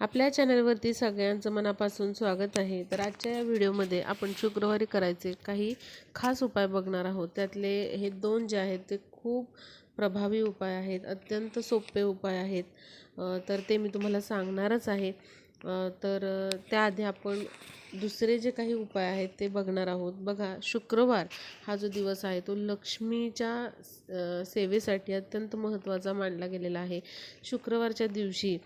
आपल्या चॅनलवरती सगळ्यांचं मनापासून स्वागत आहे. तर आजच्या या व्हिडिओमध्ये आपण शुक्रवारी करायचे काही खास उपाय बघणार आहोत. त्यातले हे दोन जे आहेत ते खूप प्रभावी उपाय आहेत अत्यंत सोपे उपाय आहेत. तर ते मी तुम्हाला सांगणारच आहे. तर त्याआधी आपण दुसरे जे काही उपाय आहेत ते बघणार आहोत. बघा शुक्रवार हा जो दिवस आहे तो लक्ष्मीच्या सेवेसाठी अत्यंत महत्त्वाचा मानला गेलेला आहे. शुक्रवारच्या दिवशी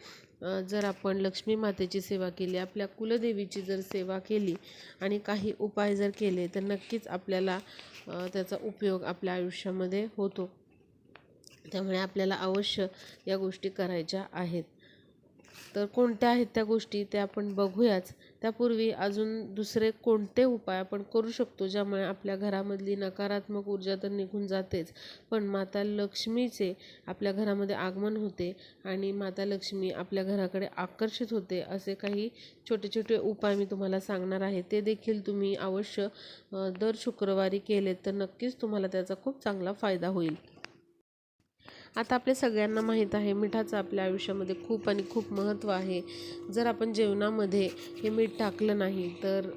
जर आपण लक्ष्मी मातेची सेवा केली आपल्या कुलदेवीची जर सेवा केली आणि काही उपाय जर केले तर नक्कीच आपल्याला त्याचा उपयोग आपल्या आयुष्यामध्ये होतो. त्यामुळे आपल्याला अवश्य या गोष्टी करायच्या आहेत. तर कोणत्या आहेत त्या गोष्टी त्या आपण बघूयाच. त्यापूर्वी अजून दुसरे कोणते उपाय आपण करू शकतो ज्यामुळे आपल्या घरामधली नकारात्मक ऊर्जा तर निघून जातेच. पण माता लक्ष्मीचे आपल्या घरामध्ये आगमन होते आणि माता लक्ष्मी आपल्या घराकडे आकर्षित होते असे काही छोटे छोटे उपाय मी तुम्हाला सांगणार आहे. ते देखील तुम्ही अवश्य दर शुक्रवारी केलेत तर नक्कीच तुम्हाला त्याचा खूप चांगला फायदा होईल. आता आपल्या सगळ्यांना माहीत आहे मिठाचं आपल्या आयुष्यामध्ये खूप आणि खूप महत्त्व आहे. जर आपण जेवणामध्ये हे मीठ टाकलं नाही तर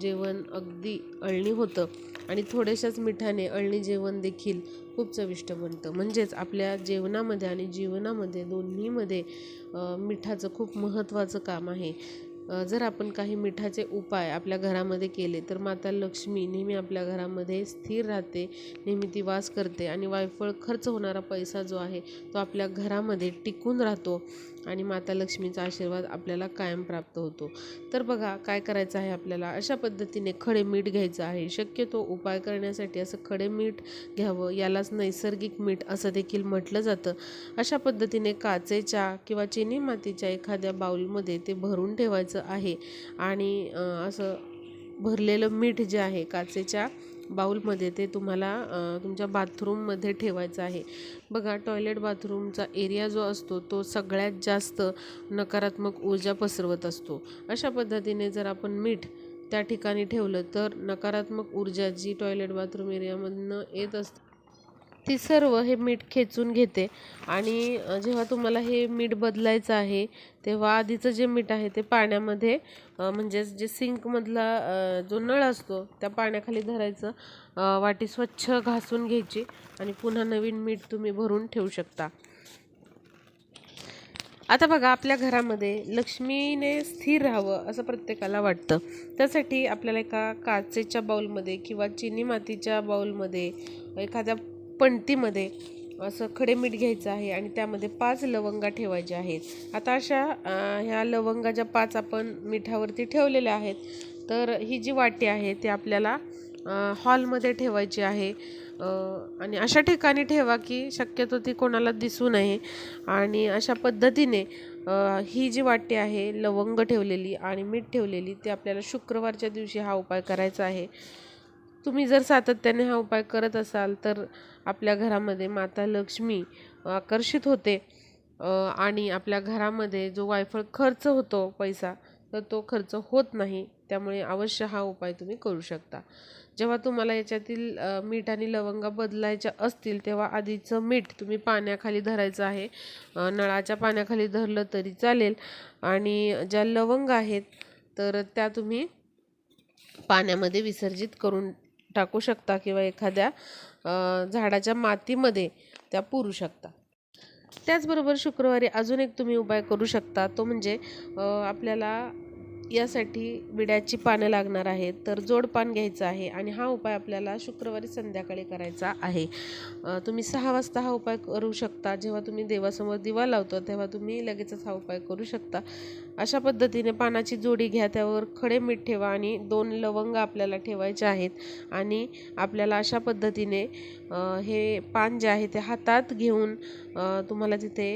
जेवण अगदी अळणी होतं आणि थोड्याशाच मिठाने अळणी जेवण देखील खूप चविष्ट बनतं. म्हणजेच आपल्या जेवणामध्ये आणि जीवनामध्ये दोन्हीमध्ये मिठाचं खूप महत्त्वाचं काम आहे. जर आपण काही मिठाचे उपाय आपल्या घरामध्ये केले तर माता लक्ष्मी नेहमी आपल्या घरामध्ये स्थिर राहते नेहमी ती वास करते आणि वायफळ खर्च होणारा पैसा जो आहे तो आपल्या घरामध्ये टिकून राहतो आणि माता लक्ष्मीचा आशीर्वाद आपल्याला कायम प्राप्त होतो. तर बघा काय करायचं आहे आपल्याला? अशा पद्धतीने खडे मीठ घ्यायचं आहे. शक्यतो उपाय करण्यासाठी असं खडे मीठ घ्यावं यालाच नैसर्गिक मीठ असं देखील म्हटलं जातं. अशा पद्धतीने काचेच्या किंवा चिनी मातीच्या एखाद्या बाऊलमध्ये ते भरून ठेवायचं आहे. आणि असं भरलेलं मीठ जे आहे काचेच्या बाऊलमध्ये ते तुम्हाला तुमच्या बाथरूममध्ये ठेवायचं आहे. बघा टॉयलेट बाथरूमचा एरिया जो असतो तो सगळ्यात जास्त नकारात्मक ऊर्जा पसरवत असतो. अशा पद्धतीने जर आपण मीठ त्या ठिकाणी ठेवलं तर नकारात्मक ऊर्जा जी टॉयलेट बाथरूम एरियामधनं येत असते ती सर्व हे मीठ खेचून घेते. आणि जेव्हा तुम्हाला हे मीठ बदलायचं आहे तेव्हा आधीचं जे मीठ आहे ते पाण्यामध्ये म्हणजेच जे सिंकमधला जो नळ असतो त्या पाण्याखाली धरायचं वाटी स्वच्छ घासून घ्यायची आणि पुन्हा नवीन मीठ तुम्ही भरून ठेवू शकता. आता बघा आपल्या घरामध्ये लक्ष्मीने स्थिर राहावं असं प्रत्येकाला वाटतं. त्यासाठी आपल्याला एका काचेच्या बाउलमध्ये किंवा चिनी मातीच्या बाउलमध्ये एखाद्या पणतीमध्ये असं खडे मीठ घ्यायचं आहे आणि त्यामध्ये पाच लवंगा ठेवायच्या आहेत. आता अशा ह्या लवंगा ज्या पाच आपण मिठावरती ठेवलेल्या आहेत. तर ही जी वाटी आहे ती आपल्याला हॉलमध्ये ठेवायची आहे. आणि अशा ठिकाणी ठेवा की शक्यतो ती कोणाला दिसू नये. आणि अशा पद्धतीने ही जी वाटी आहे लवंग ठेवलेली आणि मीठ ठेवलेली ते आपल्याला शुक्रवारच्या दिवशी हा उपाय करायचा आहे. तुम्ही जर सातत्याने हा उपाय करत असाल तर आपल्या घरामध्ये माता लक्ष्मी आकर्षित होते. आणि आपल्या घरामध्ये जो वायफळ खर्च होतो पैसा तर तो खर्च होत नाही. त्यामुळे अवश्य हा उपाय तुम्ही करू शकता. जेव्हा तुम्हाला याच्यातील मीठ आणि लवंगा बदलायच्या असतील तेव्हा आधीचं मीठ तुम्ही पाण्याखाली धरायचं आहे. नळाच्या पाण्याखाली धरलं तरी चालेल. आणि ज्या लवंग आहेत तर त्या तुम्ही पाण्यामध्ये विसर्जित करून टाकू शकता किंवा एखाद्या झाडाच्या मातीमध्ये त्या पुरू शकता. त्याचबरोबर शुक्रवारी अजून एक तुम्ही उपाय करू शकता तो म्हणजे आपल्याला यासाठी विड्याची पानं लागणार आहेत. तर जोडपान घ्यायचं आहे आणि हा उपाय आपल्याला शुक्रवारी संध्याकाळी करायचा आहे. तुम्ही सहा वाजता हा उपाय करू शकता. जेव्हा तुम्ही देवासमोर दिवा लावतो तेव्हा तुम्ही लगेचच हा उपाय करू शकता. अशा पद्धतीने पानाची जोडी घ्या. त्यावर खडे मीठ ठेवा आणि दोन लवंग आपल्याला ठेवायचे आहेत. आणि आपल्याला अशा पद्धतीने हे पान जे आहे ते हातात घेऊन तुम्हाला तिथे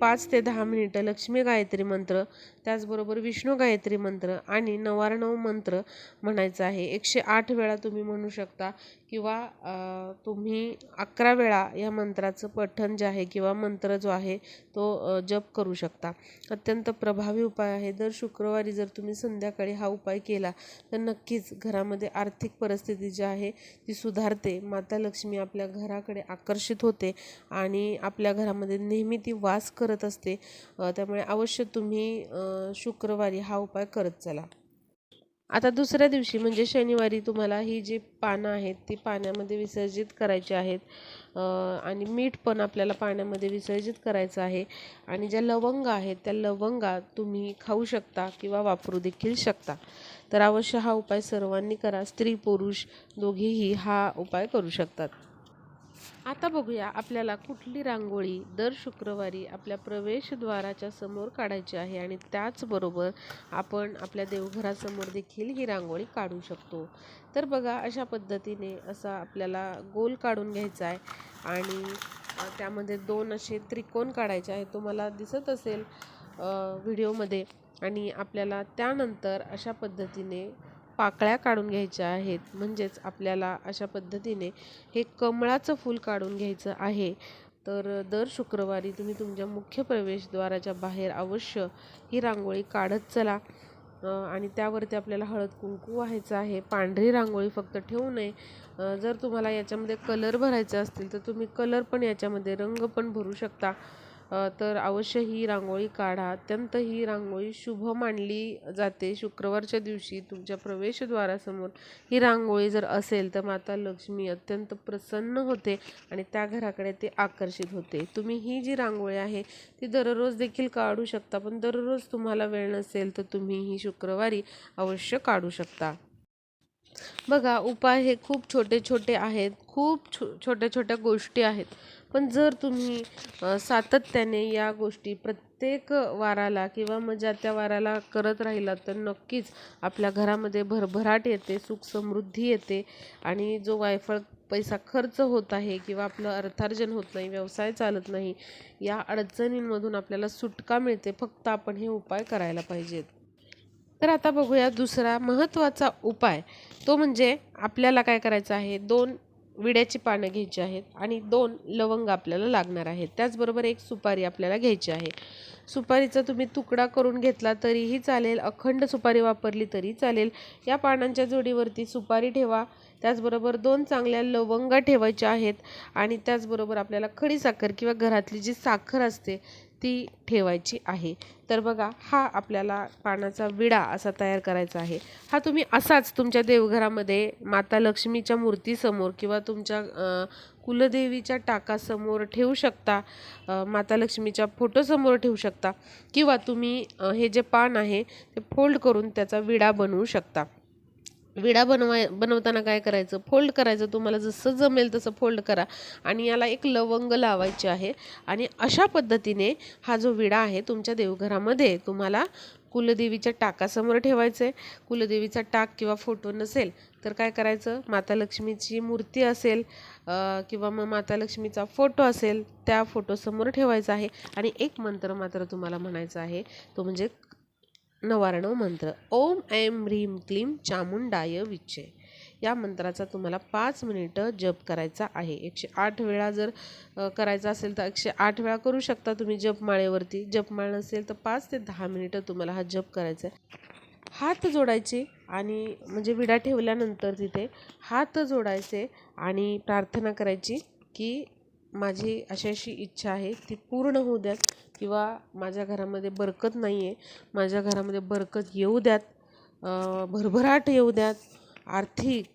पाच ते दहा मिनिटं लक्ष्मी गायत्री मंत्र त्याचबरोबर विष्णू गायत्री मंत्र आणि नवारणव मंत्र म्हणायचा आहे. एकशे आठ वेळा तुम्ही म्हणू शकता किंवा तुम्ही अकरा वेळा या मंत्राचं पठण जे आहे किंवा मंत्र जो आहे तो जप करू शकता. अत्यंत प्रभावी उपाय आहे. दर शुक्रवारी जर तुम्ही संध्याकाळी हा उपाय केला तर नक्कीच घरामध्ये आर्थिक परिस्थिती जी आहे ती सुधारते. माता लक्ष्मी आपल्या घराकडे आकर्षित होते आणि आपल्या घरामध्ये नेहमी ती वास कर करत असते. त्यामुळे अवश्य तुम्ही शुक्रवारी हा उपाय करत चला. आता दुसऱ्या दिवशी म्हणजे शनिवारी तुम्हाला ही जी पानं आहेत ती पाण्यामध्ये विसर्जित करायची आहेत. आणि मीठ पण आपल्याला पाण्यामध्ये विसर्जित करायचं आहे. आणि ज्या लवंग आहेत त्या लवंगा तुम्ही खाऊ शकता किंवा वापरू देखील शकता. तर अवश्य हा उपाय सर्वांनी करा. स्त्री पुरुष दोघेही हा उपाय करू शकतात. आता बघूया आपल्याला कुठली रांगोळी दर शुक्रवारी आपल्या प्रवेशद्वाराच्या समोर काढायची आहे आणि त्याचबरोबर आपण आपल्या देवघरासमोर देखील ही रांगोळी काढू शकतो. तर बघा अशा पद्धतीने असा आपल्याला गोल काढून घ्यायचा आहे आणि त्यामध्ये दोन असे त्रिकोण काढायचे आहे तुम्हाला दिसत असेल व्हिडिओमध्ये आणि आपल्याला त्यानंतर अशा पद्धतीने पाकळ्या काढून घ्यायच्या आहेत. म्हणजेच आपल्याला अशा पद्धतीने हे कमळाचं फूल काढून घ्यायचं आहे. तर दर शुक्रवारी तुम्ही तुमच्या मुख्य प्रवेशद्वाराच्या बाहेर अवश्य ही रांगोळी काढत चला. आणि त्यावरती आपल्याला हळद कुंकू व्हायचं आहे. पांढरी रांगोळी फक्त ठेवू नये. जर तुम्हाला याच्यामध्ये कलर भरायचे असतील तर तुम्ही कलर पण याच्यामध्ये रंग पण भरू शकता. तर अवश्य ही रांगोळी काढा. अत्यंत ही रांगोळी शुभ मानली जाते. शुक्रवारच्या दिवशी तुमच्या प्रवेशद्वारासमोर ही रांगोळी जर असेल तर माता लक्ष्मी अत्यंत प्रसन्न होते आणि त्या घराकडे ते आकर्षित होते. तुम्ही ही जी रांगोळी आहे ती दररोज देखील काढू शकता. पण दररोज तुम्हाला वेळ नसेल तर तुम्ही ही शुक्रवारी अवश्य काढू शकता. बघा उपाय हे खूप छोटे छोटे आहेत. खूप छो छोट्या छोट्या गोष्टी आहेत. पण जर तुम्ही सातत्याने या गोष्टी प्रत्येक वाराला किंवा मग ज्या त्या वाराला करत राहिलात तर नक्कीच आपल्या घरामध्ये भरभराट येते सुख समृद्धी येते. आणि जो वायफळ पैसा खर्च होत आहे किंवा आपलं अर्थार्जन होत नाही व्यवसाय चालत नाही या अडचणींमधून आपल्याला सुटका मिळते. फक्त आपण हे उपाय करायला पाहिजेत. तर आता बघूया दुसरा महत्त्वाचा उपाय. तो म्हणजे आपल्याला काय करायचं आहे? दोन विड्याची पानं घ्यायची आहेत आणि दोन लवंग आपल्याला लागणार आहेत. त्याचबरोबर एक सुपारी आपल्याला घ्यायची आहे. सुपारीचा तुम्ही तुकडा करून घेतला तरीही चालेल अखंड सुपारी वापरली तरी चालेल. या पानांच्या जोडीवरती सुपारी ठेवा. त्याचबरोबर दोन चांगल्या लवंगा ठेवायच्या आहेत आणि त्याचबरोबर आपल्याला खडीसाखर किंवा घरातली जी साखर असते ती ठेवायची आहे. तर बघा हा आपल्याला पानाचा विडा असा तयार करायचा आहे. हा तुम्ही असाच तुमच्या देवघरामध्ये माता लक्ष्मीच्या मूर्तीसमोर किंवा तुमच्या कुलदेवीच्या टाकासमोर ठेवू शकता माता लक्ष्मीच्या फोटोसमोर ठेवू शकता किंवा तुम्ही हे जे पान आहे ते फोल्ड करून त्याचा विडा बनवू शकता. विडा बनवाय बनवताना काय करायचं? फोल्ड करायचं. तुम्हाला जसं जमेल तसं फोल्ड करा. आणि याला एक लवंग लावायचे आहे. आणि अशा पद्धतीने हा जो विडा आहे तुमच्या देवघरामध्ये तुम्हाला कुलदेवीच्या टाकासमोर ठेवायचं आहे. कुलदेवीचा टाक किंवा फोटो नसेल तर काय करायचं? माता लक्ष्मीची मूर्ती असेल किंवा मग माता लक्ष्मीचा फोटो असेल त्या फोटोसमोर ठेवायचा आहे. आणि एक मंत्र मात्र तुम्हाला म्हणायचा आहे. तो म्हणजे नवारणव मंत्र. ओम ऐं ह्रीम क्लीम चामुंडाय विचे या मंत्राचा तुम्हाला पाच मिनिटं जप करायचा आहे. एकशे आठ वेळा जर करायचा असेल तर एकशे आठ वेळा करू शकता तुम्ही जपमाळेवरती जपमाळ नसेल तर पाच ते दहा मिनिटं तुम्हाला हा जप करायचा आहे. हात जोडायचे आणि म्हणजे विडा ठेवल्यानंतर तिथे हात जोडायचे आणि प्रार्थना करायची की माझी अशी अशी इच्छा आहे ती पूर्ण होऊ द्यात. किंवा माझ्या घरामध्ये बरकत नाही आहे माझ्या घरामध्ये बरकत येऊ द्यात भरभराट येऊ द्यात आर्थिक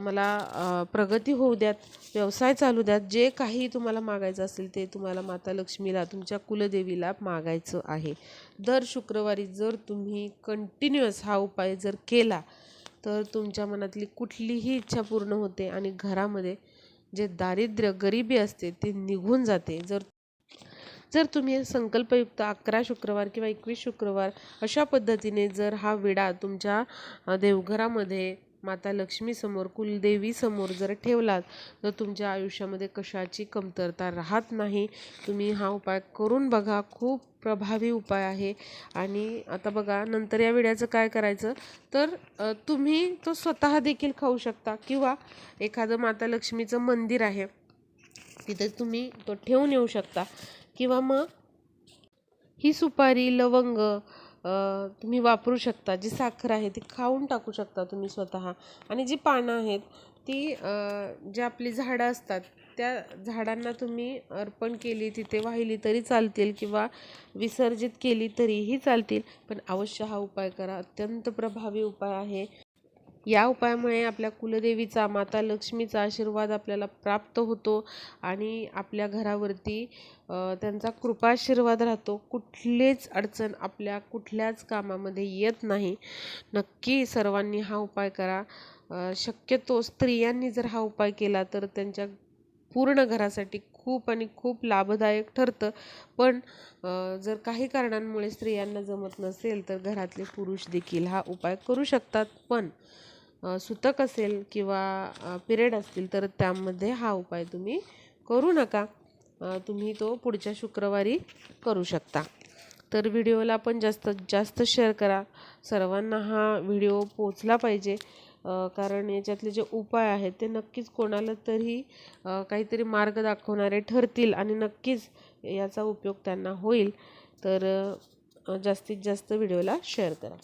मला प्रगती होऊ द्यात व्यवसाय चालू द्यात जे काही तुम्हाला मागायचं असेल ते तुम्हाला माता लक्ष्मीला तुमच्या कुलदेवीला मागायचं आहे. दर शुक्रवारी जर तुम्ही कंटिन्युअस हा उपाय जर केला तर तुमच्या मनातली कुठलीही इच्छा पूर्ण होते आणि घरामध्ये जे दारिद्र्य गरिबी असते ते निघून जाते. जर जर तुम्ही संकल्पयुक्त अकरा शुक्रवार किंवा एकवीस शुक्रवार अशा पद्धतीने जर हा विडा तुमच्या देवघरामध्ये माता लक्ष्मीसमोर कुलदेवीसमोर जर ठेवलात तर तुमच्या आयुष्यामध्ये कशाची कमतरता राहत नाही. तुम्ही हा उपाय करून बघा. खूप प्रभावी उपाय आहे. आणि आता बघा नंतर या विड्याचं काय करायचं? तर तुम्ही तो स्वतः देखील खाऊ शकता किंवा एखादं माता लक्ष्मीचं मंदिर आहे तिथे तुम्ही तो ठेवून येऊ शकता. किंवा मग ही सुपारी लवंग तुम्ही वापरू शकता. जी साखर आहे ती खाऊन टाकू शकता तुम्ही स्वतः. आणि जी पानं आहेत ती जी आपली झाडं असतात त्या झाडांना तुम्ही अर्पण केली तिथे वाहिली तरी चालतील किंवा विसर्जित केली तरीही चालतील. पण अवश्य हा उपाय करा. अत्यंत प्रभावी उपाय आहे. या उपायामुळे आपल्या कुलदेवीचा माता लक्ष्मीचा आशीर्वाद आपल्याला प्राप्त होतो आणि आपल्या घरावरती त्यांचा कृपाशीर्वाद राहतो. कुठलीच अडचण आपल्या कुठल्याच कामामध्ये येत नाही. नक्की सर्वांनी हा उपाय करा. शक्यतो स्त्रियांनी जर हा उपाय केला तर त्यांच्या पूर्ण घरासाठी खूप आणि खूप लाभदायक ठरतं. पण जर काही कारणांमुळे स्त्रियांना जमत नसेल तर घरातले पुरुष देखील हा उपाय करू शकतात. पण सुतक असेल किंवा पिरियड असतील तर त्यामध्ये हा उपाय तुम्ही करू नका. तुम्ही तो पुढच्या शुक्रवारी करू शकता. तर व्हिडिओला पण जास्तीत जास्त शेअर करा. सर्वांना हा व्हिडिओ पोचला पाहिजे. कारण याच्यातले जे उपाय आहेत ते नक्कीच कोणाला तरी काहीतरी मार्ग दाखवणारे ठरतील आणि नक्कीच याचा उपयोग त्यांना होईल. तर जास्तीत जास्त व्हिडिओला शेअर करा.